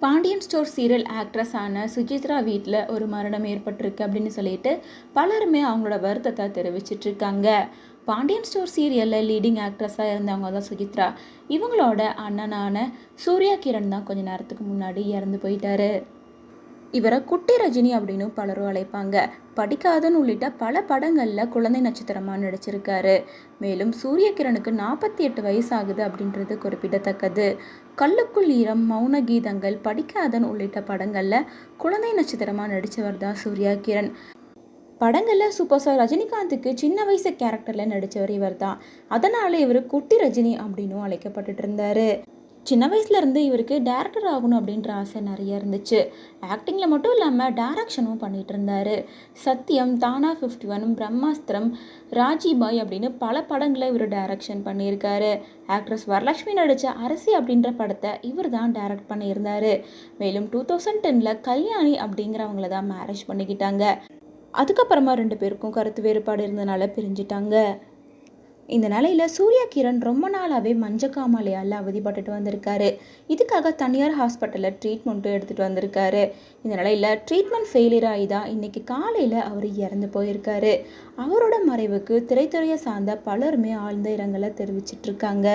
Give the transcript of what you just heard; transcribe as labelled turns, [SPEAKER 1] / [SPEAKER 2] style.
[SPEAKER 1] Pandian store serial ஆக்ட்ரஸான சுஜித்ரா வீட்டில் ஒரு மரணம் ஏற்பட்டிருக்கு அப்படின்னு சொல்லிட்டு பலருமே அவங்களோட வருத்தத்தை தெரிவிச்சிட்டு இருக்காங்க பாண்டியன் ஸ்டோர் சீரியலில் லீடிங் ஆக்ட்ரஸாக இருந்தவங்க தான் சுஜித்ரா. இவங்களோட அண்ணனான சூர்யா கிரண் தான் கொஞ்ச நேரத்துக்கு முன்னாடி இறந்து போயிட்டாரு. இவரை குட்டி ரஜினி அப்படின்னு பலரும் அழைப்பாங்க. படிக்காதன் உள்ளிட்ட பல படங்களில் குழந்தை நட்சத்திரமாக நடிச்சிருக்காரு. மேலும் சூரியகிரனுக்கு நாற்பத்தி எட்டு வயசு ஆகுது அப்படின்றது குறிப்பிடத்தக்கது. கல்லுக்குள் ஈரம் மௌன கீதங்கள் படிக்காதன் உள்ளிட்ட படங்களில் குழந்தை நட்சத்திரமாக நடித்தவர் தான் சூர்யா கிரண் படங்களில் சூப்பர் ஸ்டார் ரஜினிகாந்துக்கு சின்ன வயசு கேரக்டரில் நடித்தவர் இவர் தான் அதனால் இவர் குட்டி ரஜினி அப்படின்னும் அழைக்கப்பட்டுட்டு இருந்தார். சின்ன வயசுலேருந்து இவருக்கு டேரக்டர் ஆகணும் அப்படின்ற ஆசை நிறைய இருந்துச்சு. ஆக்டிங்கில் மட்டும் இல்லாமல் டேரக்ஷனும் பண்ணிகிட்டு இருந்தார். சத்யம் தானா ஃபிஃப்டி ஒன் பிரம்மாஸ்திரம் ராஜிபாய் அப்படின்னு பல படங்களை இவர் டைரக்ஷன் பண்ணியிருக்காரு. ஆக்ட்ரஸ் வரலட்சுமி நடித்த அரசி அப்படின்ற படத்தை இவர் தான் டைரக்ட் பண்ணியிருந்தார். மேலும் டூ தௌசண்ட் டெனில் கல்யாணி அப்படிங்கிறவங்கள தான் மேரேஜ் பண்ணிக்கிட்டாங்க. அதுக்கப்புறமா ரெண்டு பேருக்கும் கருத்து வேறுபாடு இருந்தனால பிரிஞ்சிட்டாங்க. இந்த நிலையில் சூர்யா கிரண் ரொம்ப நாளாகவே மஞ்சக்காமாலையால் அவதிப்பட்டுட்டு வந்திருக்காரு. இதுக்காக தனியார் ஹாஸ்பிட்டலில் ட்ரீட்மெண்ட்டும் எடுத்துகிட்டு வந்திருக்காரு. இந்த நிலையில் ட்ரீட்மெண்ட் ஃபெயிலியர் ஆகி தான் இன்றைக்கி காலையில் அவர் இறந்து போயிருக்காரு. அவரோட மறைவுக்கு திரைத்துறையை சார்ந்த பலருமே ஆழ்ந்த இரங்கலை தெரிவிச்சிட்ருக்காங்க